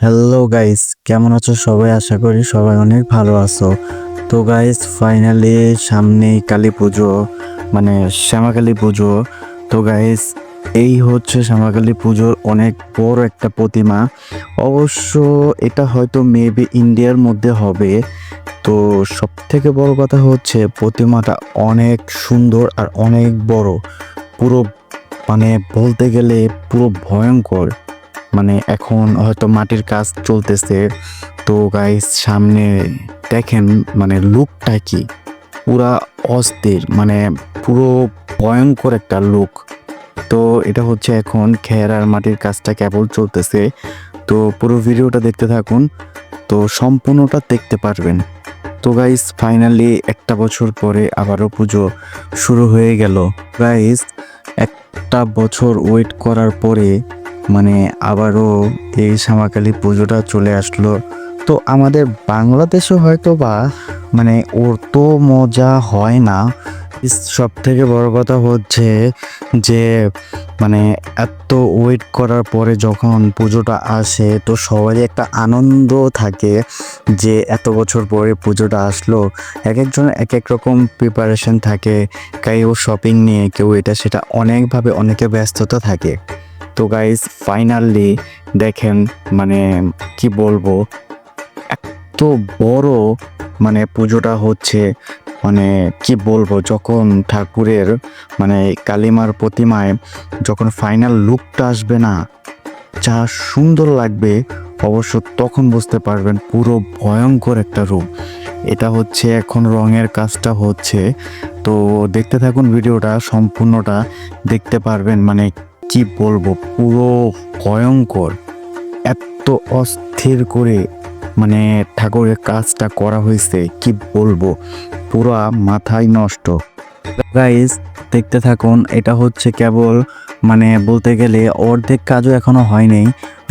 Hello guys কেমন আছো সবাই? আশা করি সবাই অনেক ভালো আছো। তো গাইস ফাইনালি সামনেই কালী পুজো মানে শ্যামাকালী পুজো। তো গাইস এই হচ্ছে শ্যামাকালী পুজোর অনেক বড় একটা প্রতিমা। অবশ্য এটা হয়তো মেবি ইন্ডিয়ার মধ্যে হবে। তো সব থেকে বড় কথা হচ্ছে প্রতিমাটা অনেক সুন্দর আর অনেক বড়। পুরো মানে বলতে গেলে পুরো ভয়ঙ্কর। মানে এখন হয়তো মাটির কাজ চলতেছে। তো গাইস সামনে দেখেন মানে লুকটা কি? পুরা অস্থির মানে পুরো ভয়ঙ্কর একটা লুক তো এটা হচ্ছে এখন খের আর মাটির কাজটা কেবল চলতেছে। তো পুরো ভিডিওটা দেখতে থাকুন। তো সম্পূর্ণটা দেখতে পারবেন। তো গাইস ফাইনালি একটা বছর পরে আবারও পুজো শুরু হয়ে গেল। গাইস একটা বছর ওয়েট করার পরে মানে আবারও এই শ্যামাকালী পুজোটা চলে আসলো। তো আমাদের বাংলাদেশে হয়তো বা মানে ওর তো মজা হয় না। সব থেকে বড় কথা হচ্ছে যে মানে এত ওয়েট করার পরে যখন পুজোটা আসে, তো সবারই একটা আনন্দ থাকে যে এত বছর পরে পুজোটা আসলো। এক একজনের এক এক রকম প্রিপারেশন থাকে, কেউ শপিং নিয়ে, কেউ এটা সেটা অনেকভাবে অনেকে ব্যস্ততা থাকে। তো গাইজ ফাইনালি দেখেন মানে কি বলব, এত বড় মানে পুজোটা হচ্ছে মানে কি বলব, যখন ঠাকুরের মানে কালিমার প্রতিমায় যখন ফাইনাল লুকটা আসবে না, যা সুন্দর লাগবে, অবশ্য তখন বুঝতে পারবেন পুরো ভয়ঙ্কর একটা রূপ। এটা হচ্ছে এখন রঙের কাজটা হচ্ছে, তো দেখতে থাকুন ভিডিওটা, সম্পূর্ণটা দেখতে পারবেন মানে কি বলব পুরো ভয়ঙ্কর। এত অস্থির করে মানে ঠাকুরের কাজটা করা হয়েছে, কি বলব? পুরো মাথায় নষ্ট। গাইজ দেখতে থাকুন, এটা হচ্ছে কেবল মানে বলতে গেলে অর্ধেক কাজও এখনও হয়নি।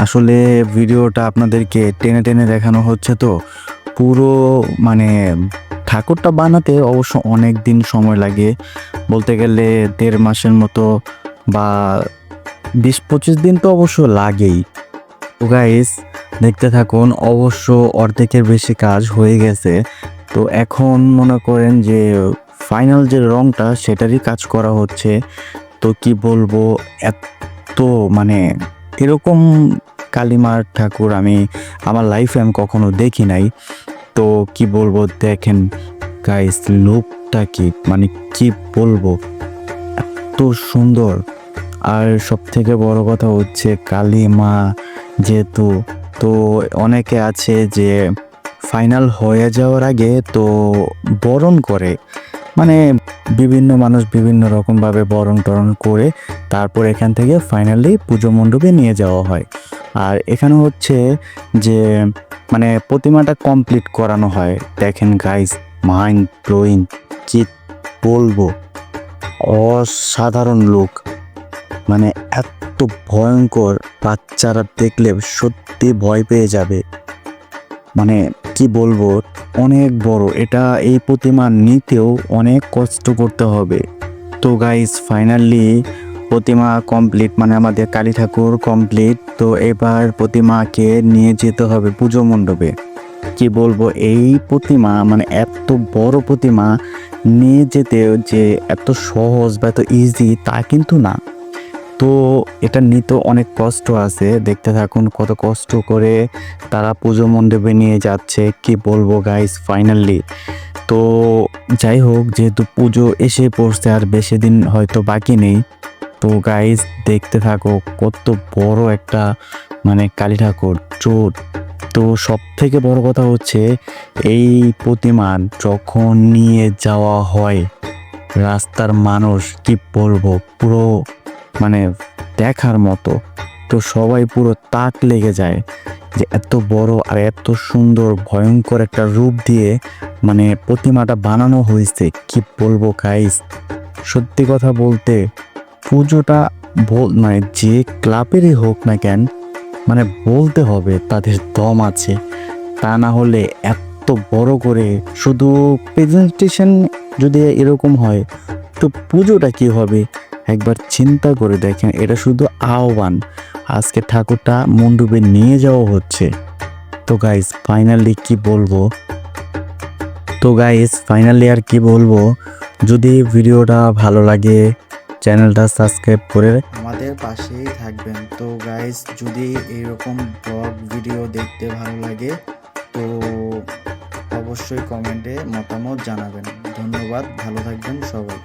আসলে ভিডিওটা আপনাদেরকে টেনে টেনে দেখানো হচ্ছে তো। পুরো মানে ঠাকুরটা বানাতে অবশ্য অনেক দিন সময় লাগে। বলতে গেলে দেড় মাসের মতো বা বিশ পঁচিশ দিন তো অবশ্য লাগেই। তো গাইস দেখতে থাকুন, অবশ্য অর্ধেকের বেশি কাজ হয়ে গেছে। তো এখন মনে করেন যে ফাইনাল যে রংটা, সেটারই কাজ করা হচ্ছে। তো কি বলব, এত মানে এরকম কালিমার ঠাকুর আমি আমার লাইফে আমি কখনো দেখি নাই। তো কি বলব, দেখেন গাইস লুকটা কি মানে কি বলব, এত সুন্দর। আর সব থেকে বড় কথা হচ্ছে কালী মা যেহেতু, তো অনেকে আছে যে ফাইনাল হয়ে যাওয়ার আগে তো বরণ করে। মানে বিভিন্ন মানুষ বিভিন্ন রকমভাবে বরণ টরণ করে তারপর এখান থেকে ফাইনালি পুজো মণ্ডপে নিয়ে যাওয়া হয়। আর এখানে হচ্ছে যে মানে প্রতিমাটা কমপ্লিট করানো হয়। দেখেন গাইস মাইন্ড ব্লোয়িং চিত বলব? অসাধারণ লোক মানে এত ভয়ঙ্কর বাচ্চারা দেখলে সত্যি ভয় পেয়ে যাবে। মানে কি বলব, অনেক বড়। এটা এই প্রতিমা নিতেও অনেক কষ্ট করতে হবে। তো গাইস ফাইনালি প্রতিমা কমপ্লিট মানে আমাদের কালী ঠাকুর কমপ্লিট তো এবার প্রতিমাকে নিয়ে যেতে হবে পুজো মণ্ডপে। কি বলব, এই প্রতিমা মানে এত বড় প্রতিমা নিয়ে যেতে যে এত সহজ বা এত ইজি তা কিন্তু না। তো এটা নিতে অনেক কষ্ট আছে। দেখতে থাকুন কত কষ্ট করে তারা পুজো মণ্ডপে নিয়ে যাচ্ছে। কি বলব গাইস ফাইনালি তো যাই হোক, যেহেতু পুজো এসে পড়ছে, আর বেশি দিন হয়তো বাকি নেই, তো গাইস দেখতে থাকো কত বড় একটা মানে কালী ঠাকুর চোট তো সব থেকে বড় কথা হচ্ছে, এই প্রতিমা যখন নিয়ে যাওয়া হয়, রাস্তার মানুষ, কি বলব, পুরো মানে দেখার মতো। তো সবাই পুরো তাক লেগে যায় যে এত বড় আর এত সুন্দর, ভয়ঙ্কর একটা রূপ দিয়ে মানে প্রতিমাটা বানানো হয়েছে। কি বলব গাইস সত্যি কথা বলতে পুজোটা মানে যে ক্লাবেরই হোক না কেন মানে বলতে হবে তাদের দম আছে। তা না হলে এত বড় করে শুধু প্রেজেন্টেশন যদি এরকম হয়, তো পুজোটা কি হবে? একবার চিন্তা করে দেখেন, এটা শুধু আহ্বান। আজকে ঠাকুরটা মণ্ডপে নিয়ে যাওয়া হচ্ছে। তো গাইস ফাইনালি কি বলব? তো গাইস ফাইনালি আর কি বলব? যদি ভিডিওটা ভালো লাগে, চ্যানেলটা সাবস্ক্রাইব করে আমাদের পাশেই থাকবেন। তো গাইস যদি এরকম ব্লগ ভিডিও দেখতে ভালো লাগে, তো অবশ্যই কমেন্টে মতামত জানাবেন। ধন্যবাদ, ভালো থাকবেন সবাই।